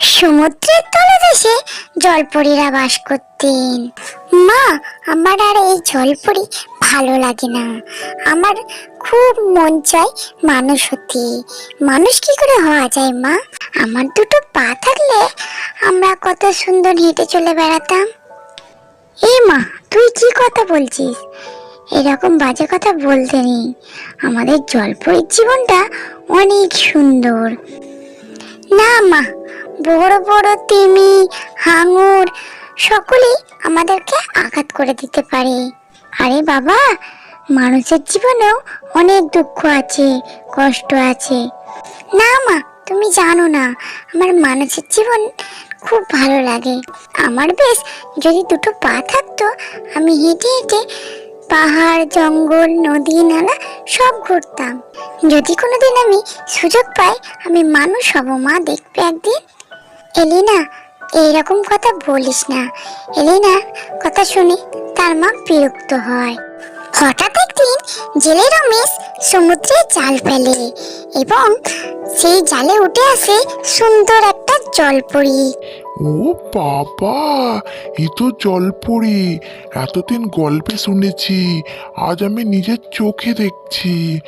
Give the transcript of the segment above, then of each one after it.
সমুদ্রের তলদেশে জলপরীরা বাস করতেন। মা, আমার আর এই জলপরি ভালো লাগে না। আমার খুব মন চায় মানুষ হতে। মানুষ কি করে হওয়া যায়, মা? আমার দুটো পা থাকলে আমরা কত সুন্দর হেঁটে চলে বেড়াতাম। এ মা, তুই কি কথা বলছিস? এরকম বাজে কথা বলতে নেই। আমাদের জলপরীর জীবনটা অনেক সুন্দর। না, মা বড় বড় তিমি, হাঙর সকলেই আমাদেরকে আঘাত করে দিতে পারে। আরে বাবা, মানুষের জীবনেও অনেক দুঃখ আছে, কষ্ট আছে। না মা, তুমি জানো না, আমার মানুষের জীবন খুব ভালো লাগে। আমার বেশ যদি দুটো পা থাকতো, আমি হেঁটে হেঁটে পাহাড়, জঙ্গল, নদী, নালা সব ঘুরতাম। যদি কোনোদিন আমি সুযোগ পাই, আমি মানুষ হব মা, দেখবে একদিন। এলিনা, এইরকম কথা বলিস না। এলিনা, কথা শুনে তার মা বিরক্ত হয়। হঠাৎ একদিন জেলে রমেশ সমুদ্রে জাল ফেলে এবং সেই জালে উঠে আসে সুন্দর একটা জলপরি। ও বাবা, এ তো জলপরি। এতদিন গল্পে শুনেছি, আজ আমি নিজের চোখে দেখছি।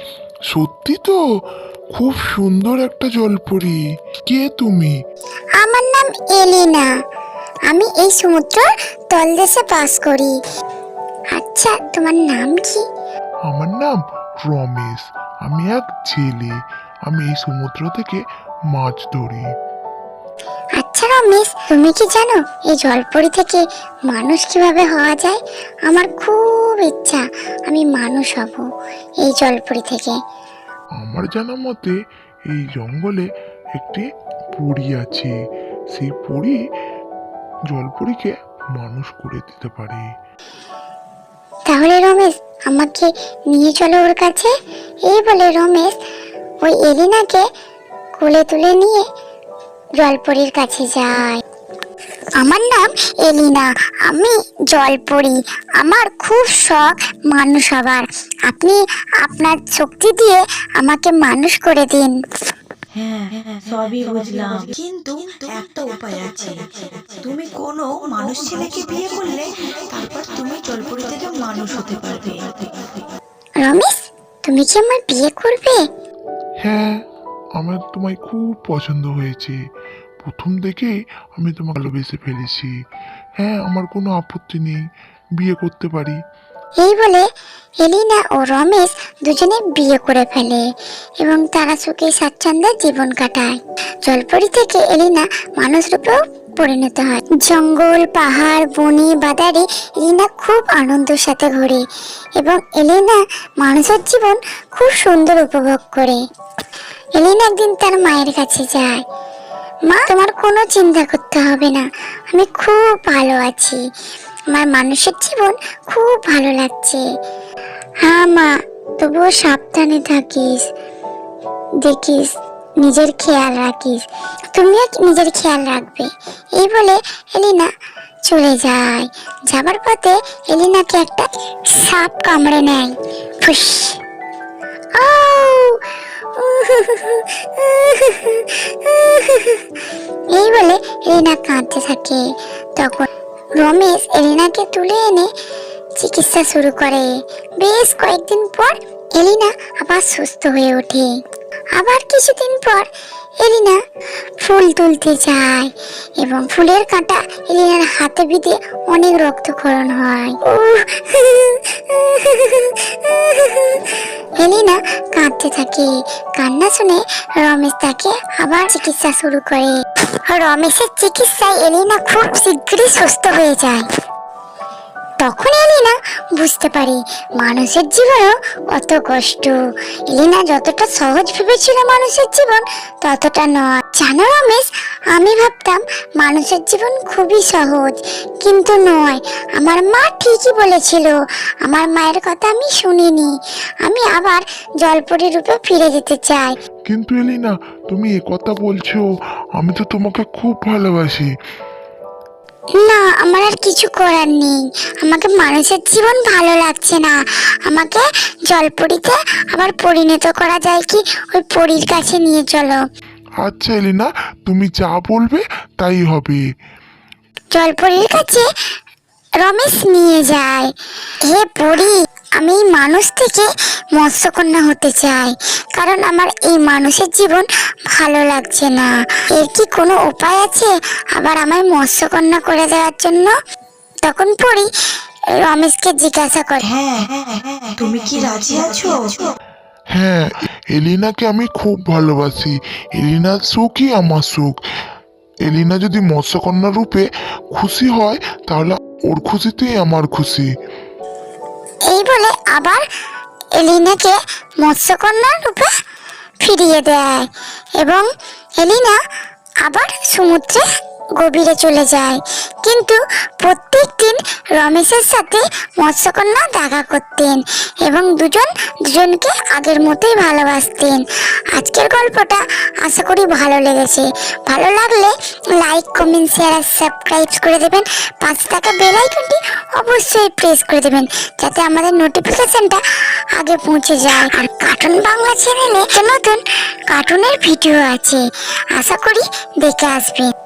সত্যি তো? খুব সুন্দর একটা জলপরি। কে তুমি? আমার নাম এলিনা। আমি এই সমুদ্র তলদেশে বাস করি। আচ্ছা তোমার নাম কি? আমার নাম রমেশ। আমি এক জেলে আমি এই সমুদ্র থেকে মাছ ধরি। আচ্ছা রমেশ তুমি কি জানো এই জলপরি থেকে মানুষ কীভাবে হওয়া যায়? আমার খুব ইচ্ছা আমি মানুষ হব এই জলপরি থেকে। আমার জানা মতে এই জঙ্গলে একটি পুরী আছে। সেই পুরী জলপরীকে মানুষ করে দিতে পারে। তাহলে রমেশ আমাকে নিয়ে চলো ওর কাছে? এই বলে রমেশ ওই এলিনাকে কোলে তুলে নিয়ে জলপরীর কাছে যায়। আমার নাম এলিনা। আমি জলপরি। আমার খুব শখ মানুষ হবার। আপনি আপনার শক্তি দিয়ে আমাকে মানুষ করে দিন। হ্যাঁ সবই বুঝলাম। কিন্তু একটা উপায় আছে। তুমি কোনো মানুষ ছেলেকে বিয়ে করলে তারপর তুমি জলপরি থেকে মানুষ হতে পারবে। রমেশ তুমি কি আমার বিয়ে করবে? হ্যাঁ আমার তোমায় খুব পছন্দ হয়েছে। প্রথম থেকেই আমি তোমাকে ভালোবেসে ফেলেছি। হ্যাঁ আমার কোনো আপত্তি নেই। বিয়ে করতে পারি। এই বলে এলিনা ও রমেশ দুজনে বিয়ে করে ফেলে এবং তারা সুখে স্বাচ্ছন্দ্যে জীবন কাটায়। জলপরি থেকে এলিনা মানুষ রূপেও পরিণত হয়। জঙ্গল, পাহাড়, বনে বাদারে এলিনা খুব আনন্দের সাথে ঘোরে এবং এলিনা মানুষের জীবন খুব সুন্দর উপভোগ করে। এলিনা একদিন তার মায়ের কাছে যায়। মা? তোমার কোনো চিন্তা করতে হবে না। আমি খুব ভালো আছি। আমার মানুষের জীবন খুব ভালো লাগছে। হ্যাঁ মা, তবুও সাবধানে থাকিস। দেখিস, নিজের খেয়াল রাখিস। তুমিও নিজের খেয়াল রাখবে। এই বলে এলিনা চলে যায়। যাবার পথে এলিনাকে একটা সাপ কামড়ে নেয়। ফুস। আউ! কাঁদতে থাকে। তখন রমেশ এলিনাকে তুলে এনে চিকিৎসা শুরু করে। বেশ কয়েকদিন পর এলিনা আবার সুস্থ হয়ে ওঠে। আবার কিছুদিন পর এলিনা ফুল তুলতে যায় এবং ফুলের কাঁটা এলিনার হাতে বিঁধে অনেক রক্তক্ষরণ হয়। উহ! এলিনা কাঁদতে থাকে কান্না শুনে রমেশ তাকে আবার চিকিৎসা শুরু করে রমেশের চিকিৎসায় এলিনা খুব শীঘ্রই সুস্থ হয়ে যায় তখন বুঝতে পারি। মানুষের জীবনও কত কষ্ট। এলিনা যতটা সহজ ভেবেছিল মানুষের জীবন, ততটা নয়। জানো রমেশ, আমি ভাবতাম মানুষের জীবন খুবই সহজ, কিন্তু নয়। আমার মা ঠিকই বলেছিল। আমার মায়ের কথা আমি শুনিনি। আমি আবার জলপরি রূপে ফিরে যেতে চাই। কিন্তু এলিনা তুমি এ কথা বলছো, আমি তো তোমাকে খুব ভালোবাসি। না আমার আর কিছু করার নেই। আমাকে মানুষের জীবন ভালো লাগছে না। আমাকে জলপরিতে আবার পরিণত করা যায় কি? ওই পরীর কাছে নিয়ে চলো। আচ্ছা এলিনা তুমি যা বলবে তাই হবে। জলপরির কাছে রমেশ নিয়ে যায়। হে পরি! আমি এই মানুষ থেকে মৎস্যকন্যা হতে চাই কারণ আমার এই মানুষের জীবন ভালো লাগছে না। এর কি কোনো উপায় আছে আবার আমায় মৎস্যকন্যা করে দেওয়ার জন্য? তখন পরি রমেশকে জিজ্ঞাসা করে। হ্যাঁ তুমি কি রাজি আছো? হ্যাঁ এলিনাকে আমি খুব ভালোবাসি। এলিনার সুখই আমার সুখ। এলিনা যদি মৎস্যকন্যা রূপে খুশি হয় তাহলে ওর খুশিতেই আমার খুশি। এই বলে আবার এলিনাকে মৎস্যকন্যার রূপে ফিরিয়ে দেয় এবং এলিনা আবার সমুদ্রে গভীরে চলে যায়। কিন্তু প্রত্যেক দিন রমেশের সাথে মৎস্যকন্যা দেখা করতেন এবং দুজন দুজনকে আগের মতোই ভালোবাসতেন। আজকের গল্পটা আশা করি ভালো লেগেছে। ভালো লাগলে লাইক কমেন্ট শেয়ার আর সাবস্ক্রাইব করে দেবেন। পাশে থাকা বেল আইকনটি অবশ্যই প্রেস করে দেবেন, যাতে আমাদের নোটিফিকেশনটা আগে পৌঁছে যায়। আর কার্টুন বাংলা চ্যানেলে নতুন কার্টুনের ভিডিও আছে। আশা করি দেখে আসবেন।